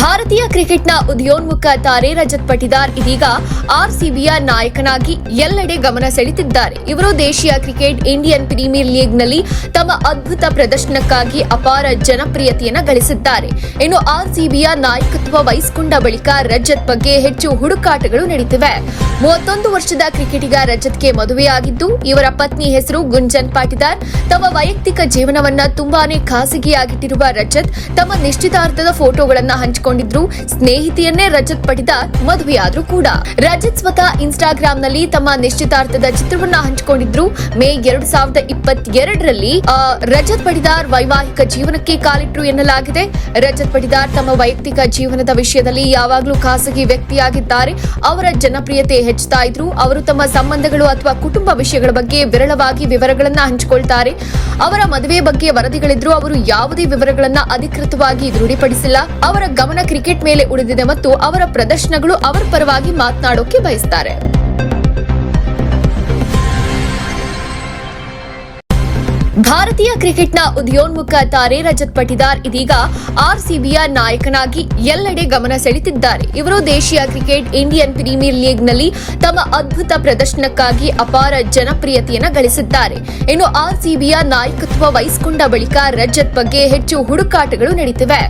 ಭಾರತೀಯ ಕ್ರಿಕೆಟ್ನ ಉದಯೋನ್ಮುಖ ತಾರೆ ರಜತ್ ಪಟಿದಾರ್ ಇದೀಗ ಆರ್ಸಿಬಿಯ ನಾಯಕನಾಗಿ ಎಲ್ಲೆಡೆ ಗಮನ ಸೆಳೆತಿದ್ದಾರೆ ಇವರು ದೇಶೀಯ ಕ್ರಿಕೆಟ್ ಇಂಡಿಯನ್ ಪ್ರೀಮಿಯರ್ ಲೀಗ್ನಲ್ಲಿ ತಮ್ಮ ಅದ್ಭುತ ಪ್ರದರ್ಶನಕ್ಕಾಗಿ ಅಪಾರ ಜನಪ್ರಿಯತೆಯನ್ನು ಗಳಿಸಿದ್ದಾರೆ. ಇನ್ನು ಆರ್ಸಿಬಿಯ ನಾಯಕತ್ವ ವಹಿಸಿಕೊಂಡ ಬಳಿಕ ರಜತ್ ಬಗ್ಗೆ ಹೆಚ್ಚು ಹುಡುಕಾಟಗಳು ನಡೆಯುತ್ತಿವೆ ಮೂವತ್ತೊಂದು ವರ್ಷದ ಕ್ರಿಕೆಟಿಗ ರಜತ್ಗೆ ಮದುವೆಯಾಗಿದ್ದು, ಇವರ ಪತ್ನಿ ಹೆಸರು ಗುಂಜನ್ ಪಾಟಿದಾರ್. ತಮ್ಮ ವೈಯಕ್ತಿಕ ಜೀವನವನ್ನ ತುಂಬಾನೇ ಖಾಸಗಿಯಾಗಿಟ್ಟಿರುವ ರಜತ್ ತಮ್ಮ ನಿಶ್ಚಿತಾರ್ಥದ ಫೋಟೋಗಳನ್ನು ಫೋಟೋಗಳನ್ನ ಹಂಚಿಕೊಂಡಿದ್ರು. ಸ್ನೇಹಿತೆಯನ್ನೇ ರಜತ್ ಪಟಿದಾರ್ ಮದುವೆಯಾದ್ರು ಕೂಡ. ರಜತ್ ಸ್ವತಃ ಇನ್ಸ್ಟಾಗ್ರಾಂನಲ್ಲಿ ತಮ್ಮ ನಿಶ್ಚಿತಾರ್ಥದ ಚಿತ್ರವನ್ನ ಹಂಚಿಕೊಂಡಿದ್ರು. ಮೇ ಎರಡು ಸಾವಿರದ ಇಪ್ಪತ್ತೆರಡರಲ್ಲಿ ರಜತ್ ಪಟಿದಾರ್ ವೈವಾಹಿಕ ಜೀವನಕ್ಕೆ ಕಾಲಿಟ್ರು ಎನ್ನಲಾಗಿದೆ. ರಜತ್ ಪಟಿದಾರ್ ತಮ್ಮ ವೈಯಕ್ತಿಕ ಜೀವನದ ವಿಷಯದಲ್ಲಿ ಯಾವಾಗಲೂ ಖಾಸಗಿ ವ್ಯಕ್ತಿಯಾಗಿದ್ದಾರೆ. ಅವರ ಜನಪ್ರಿಯತೆ ಹೆಚ್ಚುತ್ತಾ ಇದ್ರು. ಅವರು ತಮ್ಮ ಸಂಬಂಧಗಳು ಅಥವಾ ಕುಟುಂಬ ವಿಷಯಗಳ ಬಗ್ಗೆ ವಿರಳವಾಗಿ ವಿವರಗಳನ್ನ ಹಂಚಿಕೊಳ್ತಾರೆ. ಅವರ ಮದುವೆ ಬಗ್ಗೆ ವರದಿಗಳಿದ್ರು ಅವರು ಯಾವುದೇ ವಿವರಗಳನ್ನ ಅಧಿಕೃತವಾಗಿ ದೃಢಪಡಿಸಿಲ್ಲ ಅವರ ಗಮನ ಕ್ರಿಕೆಟ್ ಮೇಲೆ ಉಳಿದಿದೆ ಮತ್ತು ಅವರ ಪ್ರದರ್ಶನಗಳು ಅವರ ಪರವಾಗಿ ಮಾತನಾಡೋಕೆ ಬಯಸ್ತಾರೆ. ಭಾರತೀಯ ಕ್ರಿಕೆಟ್ನ ಉದಯೋನ್ಮುಖ ತಾರೆ ರಜತ್ ಪಟಿದಾರ್ ಇದೀಗ ಆರ್ಸಿಬಿಯ ನಾಯಕನಾಗಿ ಎಲ್ಲೆಡೆ ಗಮನ ಸೆಳೆತಿದ್ದಾರೆ ಇವರು ದೇಶೀಯ ಕ್ರಿಕೆಟ್, ಇಂಡಿಯನ್ ಪ್ರೀಮಿಯರ್ ಲೀಗ್ನಲ್ಲಿ ತಮ್ಮ ಅದ್ಭುತ ಪ್ರದರ್ಶನಕ್ಕಾಗಿ ಅಪಾರ ಜನಪ್ರಿಯತೆಯನ್ನು ಗಳಿಸಿದ್ದಾರೆ. ಇನ್ನು ಆರ್ಸಿಬಿಯ ನಾಯಕತ್ವ ವಹಿಸಿಕೊಂಡ ಬಳಿಕ ರಜತ್ ಬಗ್ಗೆ ಹೆಚ್ಚು ಹುಡುಕಾಟಗಳು ನಡೆಯುತ್ತಿವೆ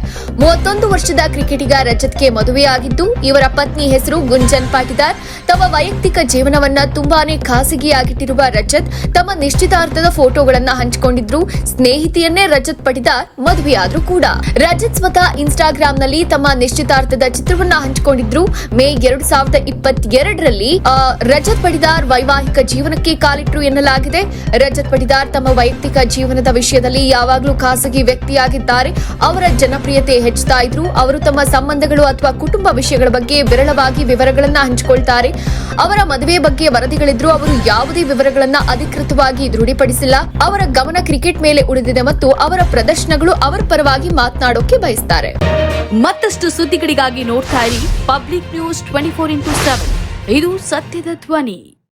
ಮೂವತ್ತೊಂದು ವರ್ಷದ ಕ್ರಿಕೆಟಿಗ ರಜತ್ಗೆ ಮದುವೆಯಾಗಿದ್ದು, ಇವರ ಪತ್ನಿ ಹೆಸರು ಗುಂಜನ್ ಪಾಟಿದಾರ್. ತಮ್ಮ ವೈಯಕ್ತಿಕ ಜೀವನವನ್ನ ತುಂಬಾನೇ ಖಾಸಗಿಯಾಗಿಟ್ಟಿರುವ ರಜತ್ ತಮ್ಮ ನಿಶ್ಚಿತಾರ್ಥದ ಫೋಟೋಗಳನ್ನ ಹಂಚಿಕೊಂಡಿದ್ರು. ಸ್ನೇಹಿತೆಯನ್ನೇ ರಜತ್ ಪಟಿದಾರ್ ಮದುವೆಯಾದ್ರು ಕೂಡ. ರಜತ್ ಸ್ವತಃ ಇನ್ಸ್ಟಾಗ್ರಾಂನಲ್ಲಿ ತಮ್ಮ ನಿಶ್ಚಿತಾರ್ಥದ ಚಿತ್ರವನ್ನ ಹಂಚಿಕೊಂಡಿದ್ರು. ಮೇ ಎರಡು ಸಾವಿರದ ಇಪ್ಪತ್ತೆರಡರಲ್ಲಿ ರಜತ್ ಪಡಿದಾರ್ ವೈವಾಹಿಕ ಜೀವನಕ್ಕೆ ಕಾಲಿಟ್ರು ಎನ್ನಲಾಗಿದೆ. ರಜತ್ ಪಡಿದಾರ್ ತಮ್ಮ ವೈಯಕ್ತಿಕ ಜೀವನದ ವಿಷಯದಲ್ಲಿ ಯಾವಾಗಲೂ ಖಾಸಗಿ ವ್ಯಕ್ತಿಯಾಗಿದ್ದಾರೆ. ಅವರ ಜನಪ್ರಿಯತೆ ಹೆಚ್ಚುತ್ತಾ ಇದ್ರು. ಅವರು ತಮ್ಮ ಸಂಬಂಧಗಳು ಅಥವಾ ಕುಟುಂಬ ವಿಷಯಗಳ ಬಗ್ಗೆ ವಿರಳವಾಗಿ ವಿವರಗಳನ್ನ ಹಂಚಿಕೊಳ್ತಾರೆ. ಅವರ ಮದುವೆ ಬಗ್ಗೆ ವರದಿಗಳಿದ್ರು ಅವರು ಯಾವುದೇ ವಿವರಗಳನ್ನ ಅಧಿಕೃತವಾಗಿ ದೃಢಪಡಿಸಿಲ್ಲ ಅವರ ಗಮನ ಕ್ರಿಕೆಟ್ ಮೇಲೆ ಉಳಿದಿದೆ ಮತ್ತು ಅವರ ಪ್ರದರ್ಶನಗಳು ಅವರ ಪರವಾಗಿ ಮಾತನಾಡೋಕೆ ಬಯಸ್ತಾರೆ. ಮತ್ತಷ್ಟು ಸುದ್ದಿಗಳಿಗಾಗಿ ನೋಡ್ತಾ ಇರಿ public news twenty four into seven. ಇದು ಸತ್ಯದ ಧ್ವನಿ.